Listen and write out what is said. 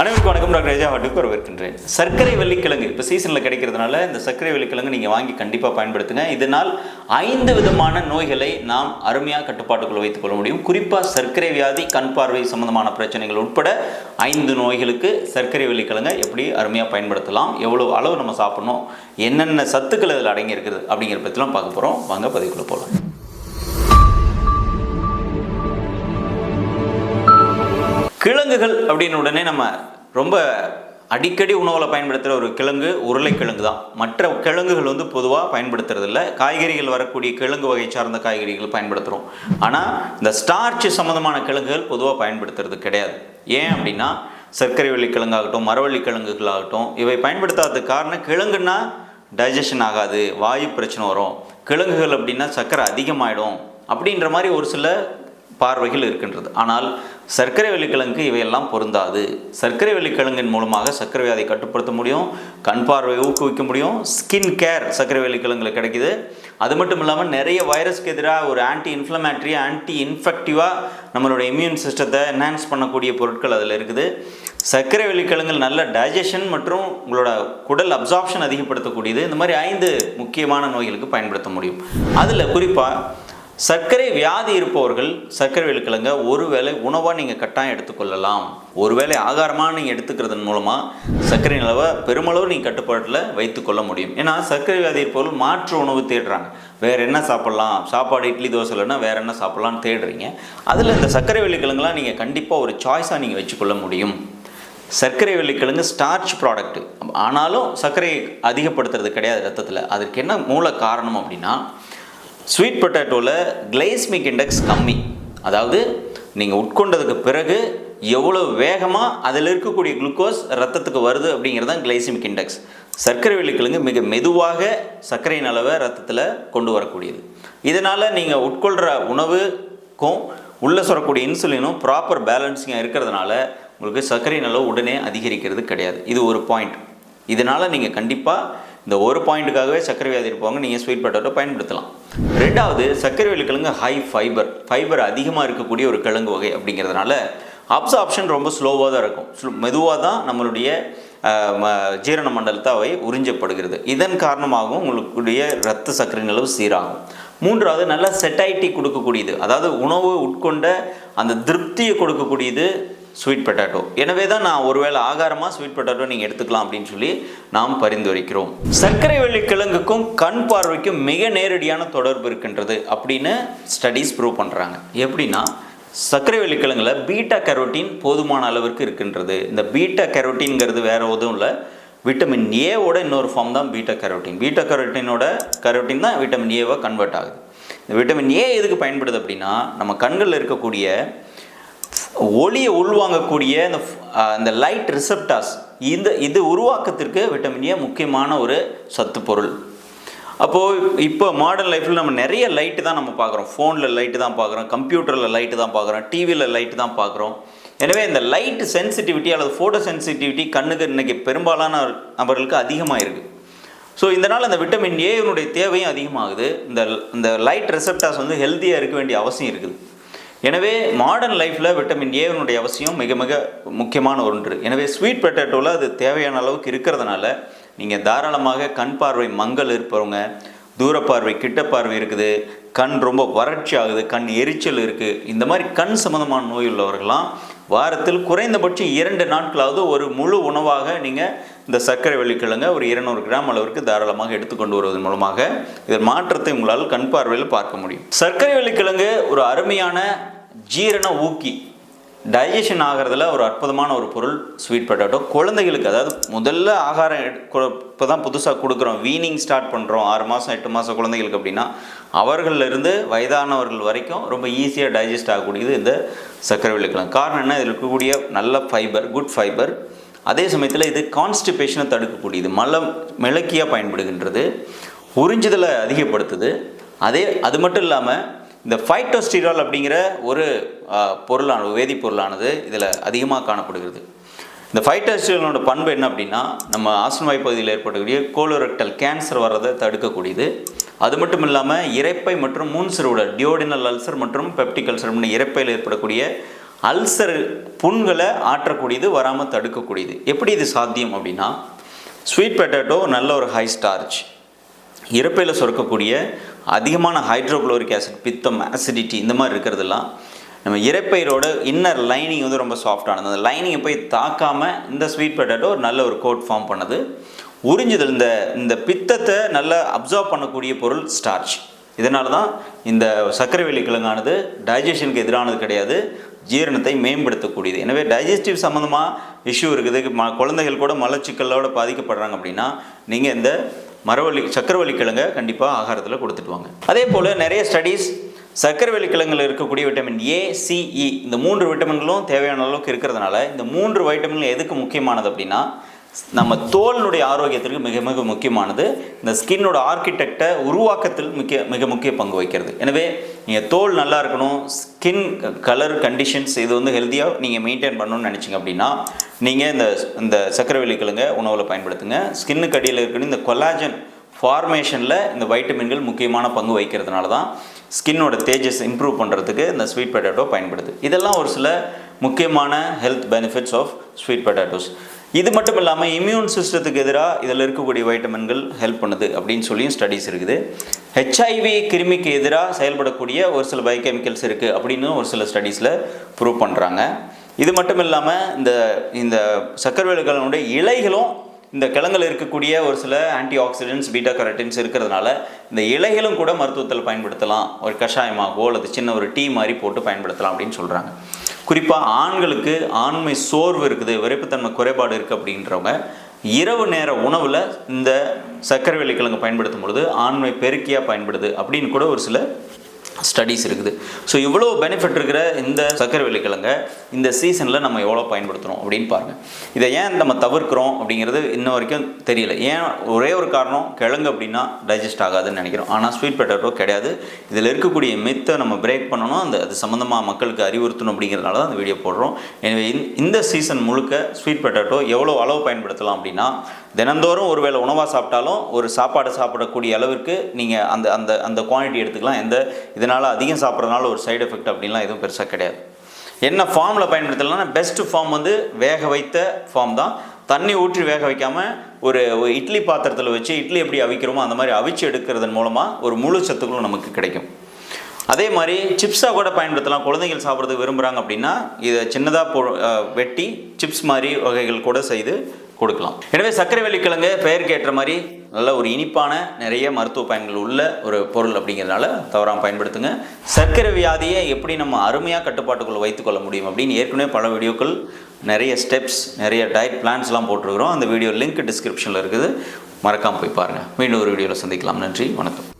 அனைவருக்கும் வணக்கம். டாக்டர் ரேஜா வாட்டுக்கு வரவேற்கின்றேன். சர்க்கரை வெள்ளிக்கிழங்கு இப்போ சீசனில் கிடைக்கிறதுனால இந்த சர்க்கரை வெள்ளிக்கிழங்கு நீங்கள் வாங்கி கண்டிப்பாக பயன்படுத்துங்க. இதனால் ஐந்து விதமான நோய்களை நாம் அருமையாக கட்டுப்பாட்டுக்குள் வைத்துக் கொள்ள முடியும். குறிப்பாக சர்க்கரை வியாதி கண் பார்வை சம்பந்தமான பிரச்சனைகள் உட்பட ஐந்து நோய்களுக்கு சர்க்கரை வெள்ளிக்கிழங்கை எப்படி அருமையாக பயன்படுத்தலாம் எவ்வளோ அளவு நம்ம சாப்பிடணும் என்னென்ன சத்துக்கள் அதில் அடங்கியிருக்குது அப்படிங்கிற பற்றிலாம் பார்க்க போகிறோம் வாங்க பதிவுக்குள்ளே போகலாம் கிழங்குகள் அப்படின்னு உடனே நம்ம ரொம்ப அடிக்கடி உணவில் பயன்படுத்துகிற ஒரு கிழங்கு உருளைக்கிழங்கு தான். மற்ற கிழங்குகள் வந்து பொதுவாக பயன்படுத்துறதில்ல. காய்கறிகள் வரக்கூடிய கிழங்கு வகை சார்ந்த காய்கறிகள் பயன்படுத்துகிறோம் ஆனால் இந்த ஸ்டார்ச் சம்மந்தமான கிழங்குகள் பொதுவாக பயன்படுத்துறது கிடையாது. ஏன் அப்படின்னா சர்க்கரை வள்ளி கிழங்காகட்டும் மரவள்ளி கிழங்குகளாகட்டும் இவை பயன்படுத்தாததுக்கு காரணம் கிழங்குன்னா டைஜஷன் ஆகாது வாயு பிரச்சனை வரும். கிழங்குகள் அப்படின்னா சர்க்கரை அதிகமாகிடும் அப்படின்ற மாதிரி ஒரு சில பார்வைகள் இருக்கின்றது. ஆனால் சர்க்கரை வெள்ளிக்கிழங்கு இவையெல்லாம் பொருந்தாது. சர்க்கரை வெள்ளிக்கிழங்கின் மூலமாக சர்க்கரை வியாதை கட்டுப்படுத்த முடியும் கண் பார்வையை ஊக்குவிக்க முடியும் ஸ்கின் கேர் சர்க்கரை வெள்ளிக்கிழங்குல கிடைக்குது. அது மட்டும் இல்லாமல் நிறைய வைரஸ்க்கு எதிராக ஒரு ஆன்டி இன்ஃப்ளமேட்ரி ஆன்டி இன்ஃபெக்டிவாக நம்மளோட இம்யூன் சிஸ்டத்தை என்ஹான்ஸ் பண்ணக்கூடிய பொருட்கள் அதில் இருக்குது. சர்க்கரை வெள்ளிக்கிழங்கில் நல்ல டைஜஷன் மற்றும் உங்களோட குடல் அப்சார்ப்ஷன் அதிகப்படுத்தக்கூடியது. இந்த மாதிரி ஐந்து முக்கியமான நோய்களுக்கு பயன்படுத்த முடியும். அதில் குறிப்பாக சர்க்கரை வியாதி இருப்பவர்கள் சர்க்கரை வெள்ளிக்கிழங்க ஒருவேளை உணவாக நீங்கள் கட்டாயம் எடுத்துக்கொள்ளலாம். ஒருவேளை ஆகாரமாக நீங்கள் எடுத்துக்கிறதன் மூலமாக சர்க்கரை நிலவை பெருமளவு நீங்கள் கட்டுப்பாட்டில் வைத்துக்கொள்ள முடியும். ஏன்னா சர்க்கரை வியாதி இருப்பவர்கள் மாற்று உணவு தேடுறாங்க. வேறு என்ன சாப்பிட்லாம்? சாப்பாடு இட்லி தோசை இல்லைன்னா வேறு என்ன சாப்பிட்லான்னு தேடுறீங்க. அதில் இந்த சர்க்கரை வெள்ளிக்கிழங்குலாம் நீங்கள் கண்டிப்பாக ஒரு சாய்ஸாக நீங்கள் வச்சுக்கொள்ள முடியும். சர்க்கரை வெள்ளிக்கிழங்கு ஸ்டார்ச் ப்ராடக்ட் ஆனாலும் சர்க்கரை அதிகப்படுத்துறது கிடையாது ரத்தத்தில். அதற்கு என்ன மூல காரணம் அப்படின்னா ஸ்வீட் பொட்டேட்டோவில் கிளைஸ்மிக் இண்டெக்ஸ் கம்மி. அதாவது நீங்கள் உட்கொண்டதுக்கு பிறகு எவ்வளோ வேகமாக அதில் இருக்கக்கூடிய குளுக்கோஸ் ரத்தத்துக்கு வருது அப்படிங்கிறது தான் கிளைசிமிக் இண்டெக்ஸ் சர்க்கரை வெள்ளிக்கிழங்கு மிக மெதுவாக சர்க்கரையின் அளவை ரத்தத்தில் கொண்டு வரக்கூடியது. இதனால் நீங்கள் உட்கொள்கிற உணவுக்கும் உள்ளே சொல்லக்கூடிய இன்சுலினும் ப்ராப்பர் பேலன்ஸிங்காக இருக்கிறதுனால உங்களுக்கு சர்க்கரையின் அளவு உடனே அதிகரிக்கிறது கிடையாது. இது ஒரு பாயிண்ட் இதனால் நீங்கள் கண்டிப்பாக இந்த ஒரு பாயிண்ட்டுக்காகவே சர்க்கரை வியாதி இருப்பவங்க நீங்கள் ஸ்வீட் பொட்டேட்டோ பயன்படுத்தலாம். ரெண்டாவது சர்க்கரை வெள்ளிக்கிழங்கு ஹை ஃபைபர் ஃபைபர் அதிகமாக இருக்கக்கூடிய ஒரு கிழங்கு வகை அப்படிங்கிறதுனால அப்சாப்ஷன் ரொம்ப ஸ்லோவாக தான் இருக்கும். மெதுவாக தான் நம்மளுடைய ஜீரண மண்டலத்தை அவை உறிஞ்சப்படுகிறது. இதன் காரணமாகவும் உங்களுடைய ரத்த சர்க்கரையின் அளவு சீராகும். மூன்றாவது நல்ல செட்டைட்டி கொடுக்கக்கூடியது. அதாவது உணவு உட்கொண்ட அந்த திருப்தியை கொடுக்கக்கூடியது ஸ்வீட் பொட்டேட்டோ எனவே தான் நான் ஒருவேளை ஆகாரமாக ஸ்வீட் பொட்டேட்டோ நீங்கள் எடுத்துக்கலாம் அப்படின்னு சொல்லி நாம் பரிந்துரைக்கிறோம் சர்க்கரை வெள்ளி கிழங்குக்கும் கண் பார்வைக்கும் மிக நேரடியான தொடர்பு இருக்கின்றது அப்படின்னு ஸ்டடீஸ் ப்ரூவ் பண்ணுறாங்க எப்படின்னா சர்க்கரை வெள்ளிக்கிழங்குல பீட்டா கரோட்டின் போதுமான அளவிற்கு இருக்கின்றது. இந்த பீட்டா கரோட்டின்ங்கிறது வேற எதுவும் இல்லை. விட்டமின் ஏவோட இன்னொரு ஃபார்ம் தான் பீட்டா கரோட்டின் பீட்டா கரோட்டினோட கரோட்டின் தான் விட்டமின் ஏவை கன்வெர்ட் ஆகுது. இந்த விட்டமின் ஏ எதுக்கு பயன்படுது அப்படின்னா நம்ம கண்களில் இருக்கக்கூடிய ஒளியை உள்வாங்கக்கூடிய இந்த அந்த லைட் ரிசெப்டாஸ் இந்த இது உருவாக்கத்திற்கு விட்டமின் ஏ முக்கியமான ஒரு சத்து பொருள். அப்போது இப்போ மாடர்ன் லைஃப்பில் நம்ம நிறைய லைட்டு தான் நம்ம பார்க்குறோம். ஃபோனில் லைட்டு தான் பார்க்குறோம். கம்ப்யூட்டரில் லைட்டு தான் பார்க்குறோம். டிவியில் லைட்டு தான் பார்க்குறோம். எனவே இந்த லைட் சென்சிட்டிவிட்டி அல்லது ஃபோட்டோ சென்சிட்டிவிட்டி கண்ணுக்கு இன்னைக்கு பெரும்பாலான நபர்களுக்கு அதிகமாக இருக்குது ஸோ இதனால் அந்த விட்டமின் ஏனுடைய தேவையும் அதிகமாகுது. இந்த இந்த லைட் ரெசெப்டாஸ் வந்து ஹெல்த்தியாக இருக்க வேண்டிய அவசியம் இருக்குது. எனவே மாடர்ன் லைஃப்பில் விட்டமின் ஏனுடைய அவசியம் மிக மிக முக்கியமான ஒன்று. எனவே ஸ்வீட் பொட்டேட்டோவில் அது தேவையான அளவுக்கு இருக்கிறதுனால நீங்கள் தாராளமாக கண் பார்வை மங்கல் இருப்பவங்க தூர பார்வை கிட்ட பார்வை இருக்குது கண் ரொம்ப வறட்சி ஆகுது கண் எரிச்சல் இருக்குது இந்த மாதிரி கண் சம்மந்தமான நோய் உள்ளவர்கள்லாம் வாரத்தில் குறைந்தபட்சம் இரண்டு நாட்களாவது ஒரு முழு உணவாக நீங்கள் இந்த சர்க்கரை வெள்ளிக்கிழங்க ஒரு இருநூறு கிராம் அளவிற்கு தாராளமாக எடுத்துக்கொண்டு வருவதன் மூலமாக இதன் மாற்றத்தை உங்களால் கண் பார்வையில் பார்க்க முடியும். சர்க்கரை வெள்ளிக்கிழங்கு ஒரு அருமையான ஜீரண ஊக்கி. டைஜஷன் ஆகிறதுல ஒரு அற்புதமான ஒரு பொருள் ஸ்வீட் பொட்டாட்டோ குழந்தைகளுக்கு அதாவது முதல்ல ஆகாரம் இப்போ தான் புதுசாக கொடுக்குறோம். வீனிங் ஸ்டார்ட் பண்ணுறோம் ஆறு மாதம் எட்டு மாதம் குழந்தைகளுக்கு அப்படின்னா அவர்களிலிருந்து வயதானவர்கள் வரைக்கும் ரொம்ப ஈஸியாக டைஜஸ்ட் ஆகக்கூடியது இந்த சர்க்கரை வெள்ளிக்கிழங்கு. காரணம் என்ன? இதில் இருக்கக்கூடிய நல்ல ஃபைபர் குட் ஃபைபர் அதே சமயத்தில் இது கான்ஸ்டிபேஷனை தடுக்கக்கூடியது. மலம் மிளக்கியாக பயன்படுகின்றது. உறிஞ்சுதலை அதிகப்படுத்துது. அதே அது மட்டும் இல்லாமல் இந்த ஃபைட்டோஸ்டிரால் அப்படிங்கிற ஒரு பொருளான வேதிப்பொருளானது இதில் அதிகமாக காணப்படுகிறது. இந்த ஃபைட்டோஸ்டிராலோட பண்பு என்ன அப்படின்னா நம்ம ஆசனவாய் பகுதியில் ஏற்படக்கூடிய கோலோரெக்டல் கேன்சர் வர்றதை தடுக்கக்கூடியது. அது மட்டும் இல்லாமல் இரைப்பை மற்றும் மூன் டியோடினல் அல்சர் மற்றும் பெப்டிக் அல்சர் இரைப்பையில் ஏற்படக்கூடிய அல்சர் புண்களை ஆற்றக்கூடியது வராமல் தடுக்கக்கூடியது. எப்படி இது சாத்தியம் அப்படின்னா ஸ்வீட் பொட்டேட்டோ நல்ல ஒரு ஹை ஸ்டார்ச் இறப்பையில் சுரக்கக்கூடிய அதிகமான ஹைட்ரோக்ளோரிக் ஆசிட் பித்தம் ஆசிடிட்டி இந்த மாதிரி இருக்கிறதெல்லாம் நம்ம இறப்பயிரோட இன்னர் லைனிங் வந்து ரொம்ப சாஃப்டானது அந்த லைனிங்கை போய் தாக்காமல் இந்த ஸ்வீட் பொட்டேட்டோ ஒரு நல்ல ஒரு கோட் ஃபார்ம் பண்ணுது. உறிஞ்சுதல் இந்த இந்த பித்தத்தை நல்லா அப்சர்வ் பண்ணக்கூடிய பொருள் ஸ்டார்ச் இதனால தான் இந்த சர்க்கரை வெள்ளிக்கிழங்கானது டைஜஷனுக்கு எதிரானது கிடையாது. ஜீரணத்தை மேம்படுத்தக்கூடியது. எனவே டைஜஸ்டிவ் சம்மந்தமாக இஷ்யூ இருக்குது. ம குழந்தைகள் கூட மலச்சிக்கலோட பாதிக்கப்படுறாங்க அப்படின்னா நீங்கள் இந்த மரவள்ளி சக்கரவள்ளி கிழங்கை கண்டிப்பாக ஆகாரத்தில் கொடுத்துட்டு வாங்க. அதே போல் நிறைய ஸ்டடீஸ் சர்க்கரை கிழங்கில் இருக்கக்கூடிய விட்டமின் ஏ சிஇ இந்த மூன்று விட்டமின்களும் தேவையான அளவுக்கு இருக்கிறதுனால இந்த மூன்று வைட்டமின்கள் எதுக்கு முக்கியமானது அப்படின்னா நம்ம தோலினுடைய ஆரோக்கியத்திற்கு மிக மிக முக்கியமானது இந்த ஸ்கின்னோட ஆர்கிடெக்டை உருவாக்கத்தில் முக்கிய மிக முக்கிய பங்கு வகிக்கிறது. எனவே நீங்கள் தோல் நல்லா இருக்கணும் ஸ்கின் கலர் கண்டிஷன்ஸ் இது வந்து ஹெல்த்தியாக நீங்கள் மெயின்டைன் பண்ணணும்னு நினச்சிங்க அப்படின்னா நீங்கள் இந்த இந்த சக்கரவெளி கிழங்க உணவில் பயன்படுத்துங்க. ஸ்கின்னுக்கு அடியில் இருக்கணும் இந்த கொலாஜன் ஃபார்மேஷனில் இந்த வைட்டமின்கள் முக்கியமான பங்கு வகிக்கிறதுனால தான் ஸ்கின்னோட தேஜஸ் இம்ப்ரூவ் பண்ணுறதுக்கு இந்த ஸ்வீட் பொட்டேட்டோ பயன்படுது. இதெல்லாம் ஒரு சில முக்கியமான health benefits of sweet potatoes இது மட்டும் இல்லாமல் இம்யூன் சிஸ்டத்துக்கு எதிராக இதில் இருக்கக்கூடிய வைட்டமின்கள் ஹெல்ப் பண்ணுது அப்படின்னு சொல்லியும் ஸ்டடீஸ் இருக்குது. ஹெச்ஐவி கிருமிக்கு எதிராக செயல்படக்கூடிய ஒரு சில பயோகெமிக்கல்ஸ் இருக்குது அப்படின்னு ஒரு சில ஸ்டடீஸில் ப்ரூவ் பண்ணுறாங்க இது மட்டும் இல்லாமல் இந்த இந்த சக்கரவேலுகளுடைய இலைகளும் இந்த கிழங்கில் இருக்கக்கூடிய ஒரு சில ஆன்டி ஆக்சிடென்ட்ஸ் பீட்டா கரட்டின்ஸ் இருக்கிறதுனால இந்த இலைகளும் கூட மருத்துவத்தில் பயன்படுத்தலாம். ஒரு கஷாயமாகவோ அல்லது சின்ன ஒரு டீ மாதிரி போட்டு பயன்படுத்தலாம் அப்படின்னு சொல்கிறாங்க குறிப்பாக ஆண்களுக்கு ஆண்மை சோர்வு இருக்குது விரைப்புத்தன்மை குறைபாடு இருக்குது அப்படின்றவங்க இரவு நேர உணவில் இந்த சர்க்கரை வெள்ளிக்கிழங்கு பயன்படுத்தும் பொழுது ஆண்மை பெருக்கியாக பயன்படுது அப்படின்னு கூட ஒரு சில ஸ்டடீஸ் இருக்குது. ஸோ இவ்வளோ பெனிஃபிட் இருக்கிற இந்த சர்க்கரை வெள்ளிக்கிழங்க இந்த சீசனில் நம்ம எவ்வளோ பயன்படுத்துகிறோம் அப்படின்னு பாருங்கள் இதை ஏன் நம்ம தவிர்க்கிறோம் அப்படிங்கிறது இன்ன வரைக்கும் தெரியல. ஏன் ஒரே ஒரு காரணம் கிழங்கு அப்படின்னா டைஜஸ்ட் ஆகாதுன்னு நினைக்கிறோம். ஆனால் ஸ்வீட் பொட்டேட்டோ கிடையாது. இதில் இருக்கக்கூடிய மித்தை நம்ம பிரேக் பண்ணணும். அந்த அது சம்மந்தமாக மக்களுக்கு அறிவுறுத்தணும் அப்படிங்கிறதுனால தான் அந்த வீடியோ போடுறோம். எனவே இந்த- இந்த சீசன் முழுக்க ஸ்வீட் பொட்டேட்டோ எவ்வளோ அளவு பயன்படுத்தலாம் அப்படின்னா தினந்தோறும் ஒரு வேளை உணவாக சாப்பிட்டாலும் ஒரு சாப்பாடு சாப்பிடக்கூடிய அளவிற்கு நீங்கள் அந்த அந்த அந்த குவான்டிட்டி எடுத்துக்கலாம். எந்த இதனால் அதிகம் சாப்பிட்றதுனால ஒரு சைடு எஃபெக்ட் அப்படின்லாம் எதுவும் பெருசாக கிடையாது. என்ன ஃபார்மில் பயன்படுத்தலாம்னா பெஸ்ட்டு ஃபார்ம் வந்து வேக வைத்த ஃபார்ம் தான். தண்ணி ஊற்றி வேக வைக்காமல் ஒரு இட்லி பாத்திரத்தில் வச்சு இட்லி எப்படி அவிக்கிறோமோ அந்த மாதிரி அவிச்சு எடுக்கிறதன் மூலமாக ஒரு முழு சத்துக்களும் நமக்கு கிடைக்கும். அதே மாதிரி சிப்ஸாக கூட பயன்படுத்தலாம். குழந்தைகள் சாப்பிட்றதுக்கு விரும்புகிறாங்க அப்படின்னா இதை சின்னதாக போ வெட்டி சிப்ஸ் மாதிரி வகைகள் கூட செய்து கொடுக்கலாம். எனவே சர்க்கரை வெள்ளிக்கிழங்கு பெயருக்கு ஏற்ற மாதிரி நல்ல ஒரு இனிப்பான நிறைய மருத்துவ பயன்கள் உள்ள ஒரு பொருள் அப்படிங்கிறதுனால தவறாமல் பயன்படுத்துங்க. சர்க்கரை வியாதியை எப்படி நம்ம அருமையாக கட்டுப்பாட்டுக்குள்ளே வைத்துக்கொள்ள முடியும் அப்படின்னு ஏற்கனவே பல வீடியோக்கள் நிறைய ஸ்டெப்ஸ் நிறைய டயட் பிளான்ஸ்லாம் போட்டிருக்கிறோம். அந்த வீடியோ லிங்க் டிஸ்கிரிப்ஷனில் இருக்குது. மறக்காமல் போய் பாருங்கள் மீண்டும் ஒரு வீடியோவில் சந்திக்கலாம். நன்றி. வணக்கம்.